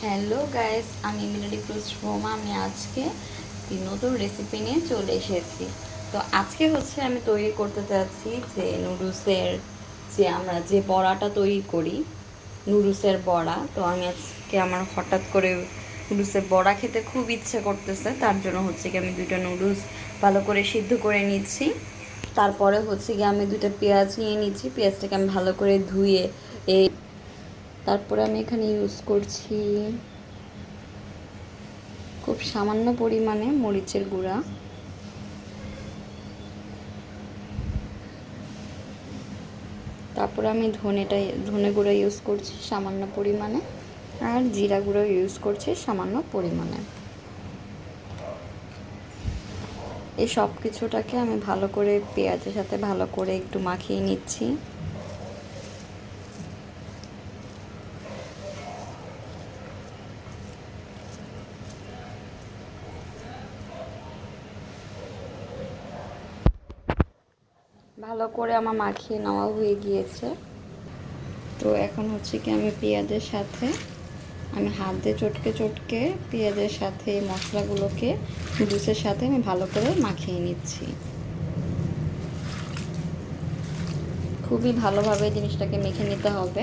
Hello guys আমি মিলাডি plus Ruma আমি আজকে নতুন রেসিপি নিয়ে চলে এসেছি। তো আজকে হচ্ছে আমি তৈরি করতে চাচ্ছি যে নুডলসের যে আমরা যে বড়াটা তৈরি করি, নুডলসের বড়া। তো আমি আজকে আমার হঠাৎ করে নুডলসের বড়া খেতে খুব ইচ্ছে করতেছে। তার জন্য হচ্ছে কি আমি দুইটা নুডলস ভালো করে সিদ্ধ করে নিচ্ছি। তারপরে হচ্ছে কি আমি দুইটা পেঁয়াজ নিয়ে নিচ্ছি। পেঁয়াজটাকে আমি ভালো করে ধুয়ে এই তারপরে আমি এখানে ইউজ করছি খুব সামান্য পরিমাণে মরিচের গুঁড়া। তারপরে আমি ধনেটা, ধনে গুঁড়ো ইউজ করছি সামান্য পরিমাণে আর জিরা গুঁড়ো ইউজ করছি সামান্য পরিমাণে। এই সব কিছুটাকে আমি ভালো করে পেঁয়াজের সাথে ভালো করে একটু মাখিয়ে নিচ্ছি। ভালো করে আমার মাখিয়ে নেওয়া হয়ে গিয়েছে। তো এখন হচ্ছে কি আমি পেঁয়াজের সাথে, আমি হাত দিয়ে চটকে চটকে পেঁয়াজের সাথে মশলাগুলোকে জুসের সাথে আমি ভালো করে মাখিয়ে নিচ্ছি। খুবই ভালোভাবে জিনিসটাকে মেখে নিতে হবে।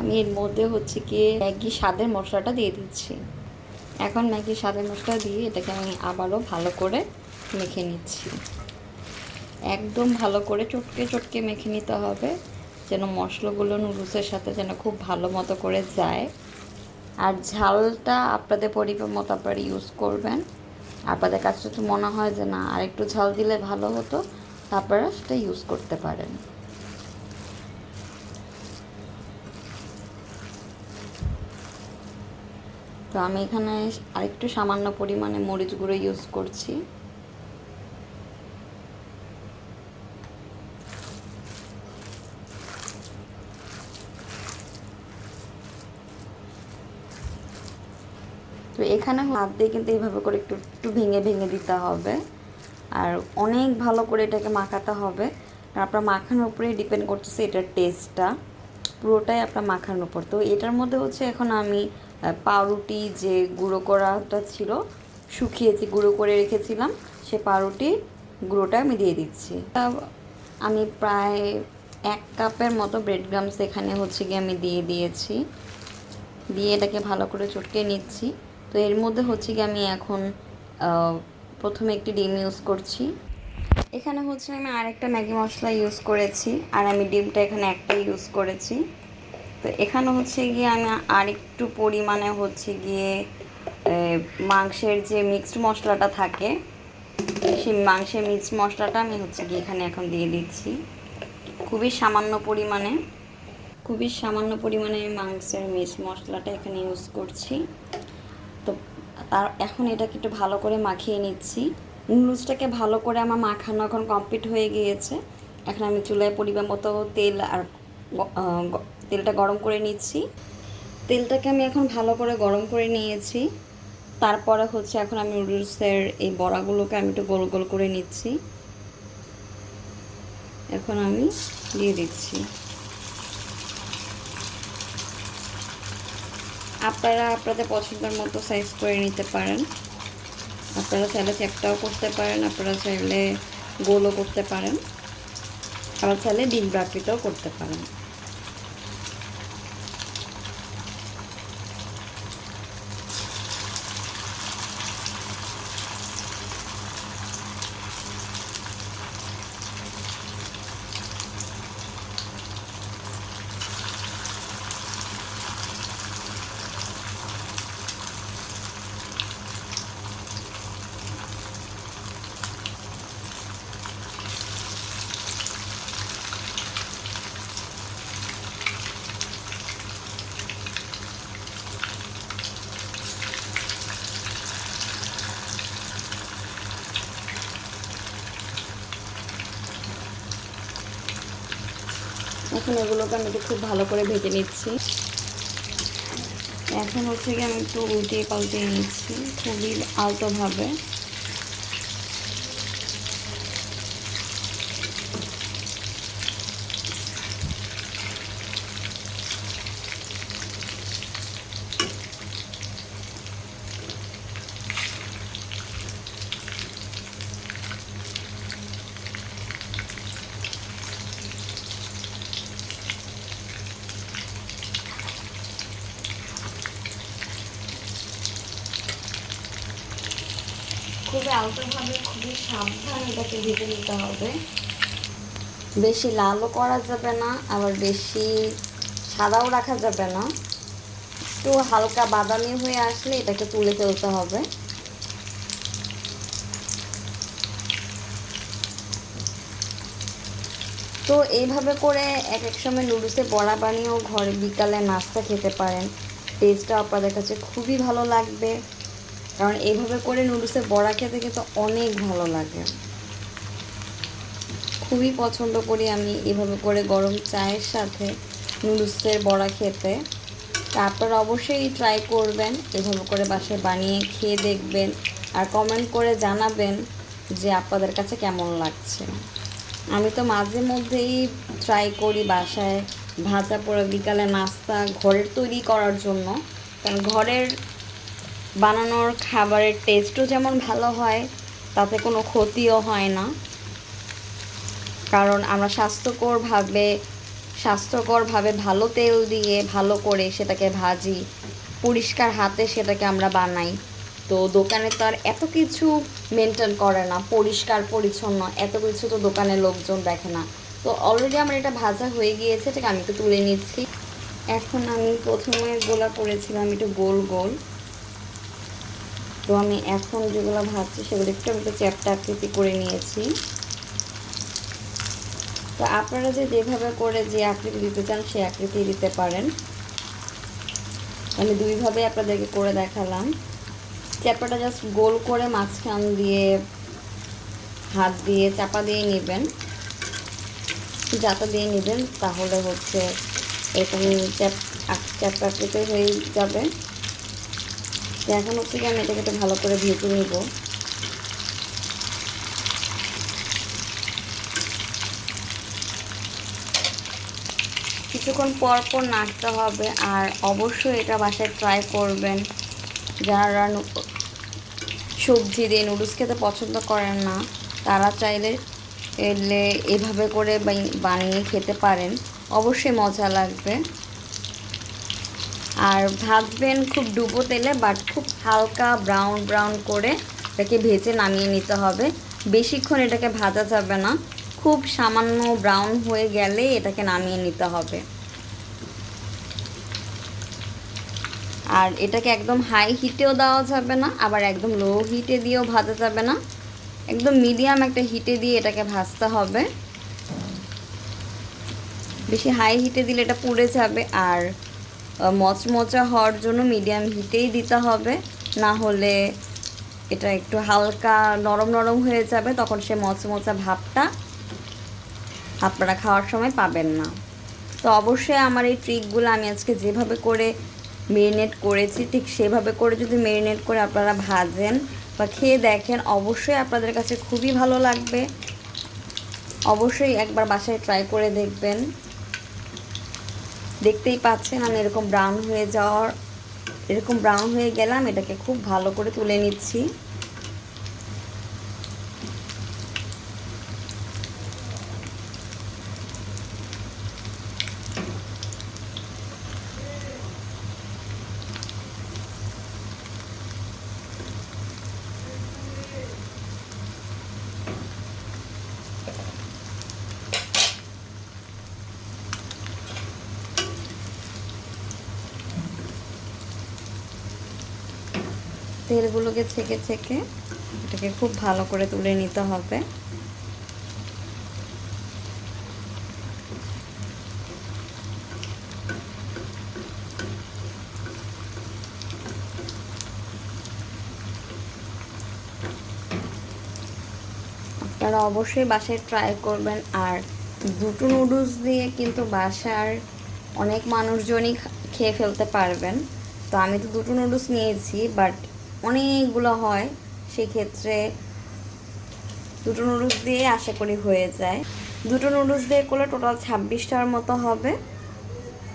আমি এর মধ্যে হচ্ছে গিয়ে ম্যাগি স্বাদের মশলাটা দিয়ে দিচ্ছি। এখন ম্যাগি স্বাদের মশলা দিয়ে এটাকে আমি আবারও ভালো করে মেখে নিচ্ছি। একদম ভালো করে চটকে চটকে মেখে নিতে হবে, যেন মশলাগুলো নুডলসের সাথে যেন খুব ভালো মতো করে যায়। আর ঝালটা আপনাদের পরিমাণ মতো আপনারা ইউজ করবেন। আপনাদের কাছে যদি মনে হয় যে না আর একটু ঝাল দিলে ভালো হতো আপনারা সেটা ইউজ করতে পারেন। তো আমি এখানে আরেকটু সামান্য পরিমাণে মরিচ গুঁড়ো ইউজ করছি। তো এখানে হাত দিয়ে কিন্তু এইভাবে করে একটু একটু ভেঙে ভেঙে দিতে হবে। আর অনেক ভালো করে এটাকে মাখাতে হবে। আপনার মাখানোর উপরেই ডিপেন্ড করতেছে এটার টেস্টটা পুরোটাই আপনার মাখানোর উপর। তো এটার মধ্যে হচ্ছে এখন আমি পাউরুটি যে গুঁড়ো করাটা ছিল শুকিয়েছি গুঁড়ো করে রেখেছিলাম, সে পাউরুটি গুঁড়োটা আমি দিয়ে দিচ্ছি। আমি প্রায় এক কাপের মতো ব্রেড গ্রামস এখানে হচ্ছে গিয়ে আমি দিয়ে দিয়েছি। দিয়ে এটাকে ভালো করে চটকে নিচ্ছি। তো এর মধ্যে হচ্ছে গিয়ে আমি এখন প্রথমে একটি ডিম ইউজ করছি। এখানে হচ্ছে আমি আরেকটা ম্যাগি মশলা ইউজ করেছি। আর আমি ডিমটা এখানে একটা ইউজ করেছি। তো এখানে হচ্ছে গিয়ে আমি আরেকটু পরিমাণে হচ্ছে গিয়ে মাংসের যে মিক্সড মশলাটা থাকে, সেই মাংসের মিক্সড মশলাটা আমি হচ্ছে গিয়ে এখানে এখন দিয়ে দিচ্ছি। খুবই সামান্য পরিমাণে, খুবই সামান্য পরিমাণে আমি মাংসের মিক্সড মশলাটা এখানে ইউজ করছি। তো তার, এখন এটাকে একটু ভালো করে মাখিয়ে নিচ্ছি। নুডলসটাকে ভালো করে আমার মাখানো এখন কমপ্লিট হয়ে গিয়েছে। এখন আমি চুলায় পরিমাণ মতো তেল আর তেলটা গরম করে নিচ্ছি। তেলটাকে আমি এখন ভালো করে গরম করে নিয়েছি। তারপরে হচ্ছে এখন আমি নুডলসের এই বড়াগুলোকে আমি একটু গোল গোল করে নিচ্ছি। এখন আমি দিয়ে দিচ্ছি। আপনারা আপনাদের পছন্দের মতো সাইজ করে নিতে পারেন। আপনারা চাইলে চ্যাপটাও করতে পারেন, আপনারা চাইলে গোলও করতে পারেন। আবার চাইলে ডিম ব্রাকিটাও করতে পারেন। এখন এগুলোকে আমি একটু খুব ভালো করে ভেজে নিচ্ছি। এখন হচ্ছে কি আমি একটু উল্টিয়ে পাল্টিয়ে নিচ্ছি খুবই আলতোভাবে খুবই খুবই সাবধানে এটাকে ভেজে নিতে হবে। বেশি লালও করা যাবে না, আবার বেশি সাদাও রাখা যাবে না। একটু হালকা বাদামি হয়ে আসলে এটাকে তুলে ফেলতে হবে। তো এইভাবে করে এক এক সময় নুডলসে বড়া বানিয়েও ঘরে বিকালে নাস্তা খেতে পারেন। টেস্টটা আপনাদের কাছে খুবই ভালো লাগবে। কারণ এইভাবে করে নুডলসে বড়া খেতে কিন্তু অনেক ভালো লাগে। খুবই পছন্দ করি আমি এভাবে করে গরম চায়ের সাথে নুডলসের বড়া খেতে। তা আপনারা অবশ্যই ট্রাই করবেন, এভাবে করে বাসায় বানিয়ে খেয়ে দেখবেন আর কমেন্ট করে জানাবেন যে আপনাদের কাছে কেমন লাগছে। আমি তো মাঝে মধ্যেই ট্রাই করি বাসায় ভাজা পোড়া বিকালে নাস্তা ঘরের তৈরি করার জন্য। কারণ ঘরের বানানোর খাবারের টেস্টও যেমন ভালো হয়, তাতে কোনো ক্ষতিও হয় না। কারণ আমরা স্বাস্থ্যকরভাবে স্বাস্থ্যকরভাবে ভালো তেল দিয়ে ভালো করে সেটাকে ভাজি, পরিষ্কার হাতে সেটাকে আমরা বানাই। তো দোকানে তো আর এত কিছু মেনটেন করে না, পরিষ্কার, পরিচ্ছন্ন, এত কিছু তো দোকানে লোকজন দেখে না। তো অলরেডি আমার এটা ভাজা হয়ে গিয়েছে, এটাকে আমি একটু তুলে নিচ্ছি। এখন আমি প্রথমে গোলা করেছিলাম একটু গোল গোল। তো আমি এখন যেগুলো ভাজছি সেগুলো একটু একটু চ্যাপটা আকৃতি করে নিয়েছি। তো আপনারা যে যেভাবে করে যে আকৃতি দিতে চান সেই আকৃতি দিতে পারেন। আমি দুইভাবে আপনাদেরকে করে দেখালাম। চ্যাপাটা জাস্ট গোল করে মাঝখান দিয়ে হাত দিয়ে চাপা দিয়ে নেবেন। যাতা দিয়ে নেবেন তাহলে হচ্ছে এরকম চ্যাপ চ্যাপটা আকৃতি হয়ে যাবে। তো এখন হচ্ছে কি আমি এটাকে একটু ভালো করে ভেজে নিব। কিছুক্ষণ পর পর নাড়তে হবে আর অবশ্যই এটা বাসায় ট্রাই করবেন। যারা সবজি দিয়ে নুডলস খেতে পছন্দ করেন না, তারা চাইলে এলে এভাবে করে বানিয়ে খেতে পারেন। অবশ্যই মজা লাগবে। আর ভাজবেন খুব ডুবো তেলে বাট খুব হালকা ব্রাউন ব্রাউন করে এটাকে ভেজে নামিয়ে নিতে হবে। বেশিক্ষণ এটাকে ভাজা যাবে না। খুব সামান্য ব্রাউন হয়ে গেলে এটাকে নামিয়ে নিতে হবে। আর এটাকে একদম হাই হিটেও দেওয়া যাবে না, আবার একদম লো হিটে দিয়েও ভাজা যাবে না। একদম মিডিয়াম একটা হিটে দিয়ে এটাকে ভাজতে হবে। বেশি হাই হিটে দিলে এটা পুড়ে যাবে, আর মচমচা হওয়ার জন্য মিডিয়াম হিটেই দিতে হবে। না হলে এটা একটু হালকা নরম নরম হয়ে যাবে, তখন সে মচমচা ভাবটা আপনারা খাওয়ার সময় পাবেন না। তো অবশ্যই আমার এই ট্রিকগুলো আমি আজকে যেভাবে করে মেরিনেট করেছি, ঠিক সেভাবে করে যদি মেরিনেট করে আপনারা ভাজেন বা খেয়ে দেখেন, অবশ্যই আপনাদের কাছে খুবই ভালো লাগবে। অবশ্যই একবার বাসায় ট্রাই করে দেখবেন। দেখতেই পাচ্ছেন, আমি এরকম ব্রাউন হয়ে যাওয়ার, এরকম ব্রাউন হয়ে গেলাম, এটাকে খুব ভালো করে তুলে নিচ্ছি। তেলগুলোকে ছেঁকে ছেঁকে এটাকে খুব ভালো করে তুলে নিতে হবে। আপনারা অবশ্যই বাসায় ট্রাই করবেন আর দুটো নুডলস দিয়ে কিন্তু বাসার অনেক মানুষজনই খেয়ে ফেলতে পারবেন। তো আমি তো দুটো নুডলস নিয়েছি বাট অনেকগুলো হয়, সেক্ষেত্রে দুটো নুডলস দিয়ে আশা করি হয়ে যায়। দুটো নুডলস দিয়ে করলে টোটাল ছাব্বিশটার মতো হবে।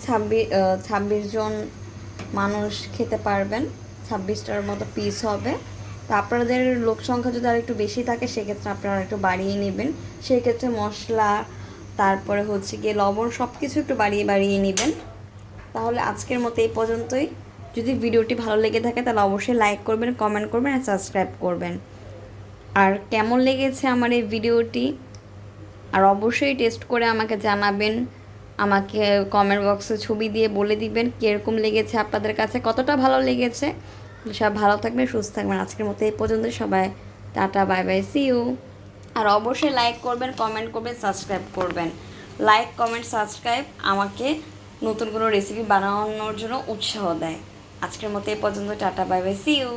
ছাব্বিশ ছাব্বিশ জন মানুষ খেতে পারবেন, ছাব্বিশটার মতো পিস হবে। তো আপনাদের লোক সংখ্যা যদি আর একটু বেশি থাকে, সেক্ষেত্রে আপনারা একটু বাড়িয়ে নেবেন। সেক্ষেত্রে মশলা, তারপরে হচ্ছে গিয়ে লবণ সব কিছু একটু বাড়িয়ে বাড়িয়ে নেবেন। তাহলে আজকের মতো এই পর্যন্তই। যদি ভিডিওটি ভালো লেগে থাকে তাহলে অবশ্যই লাইক করবেন কমেন্ট করবেন আর সাবস্ক্রাইব করবেন। আর কেমন লেগেছে আমার এই ভিডিওটি? আর অবশ্যই টেস্ট করে আমাকে জানাবেন, আমাকে কমেন্ট বক্সে ছবি দিয়ে বলে দিবেন কীরকম লেগেছে আপনাদের কাছে, কতটা ভালো লেগেছে। সব ভালো থাকবেন, সুস্থ থাকবেন। আজকের মতো এই পর্যন্ত সবাই tata bye bye see you আর অবশ্যই লাইক করবেন কমেন্ট করবেন সাবস্ক্রাইব করবেন। লাইক কমেন্ট সাবস্ক্রাইব আমাকে নতুন কোনো রেসিপি বানানোর জন্য উৎসাহ দেয়। আজকের মতো এই পর্যন্ত tata bye bye see you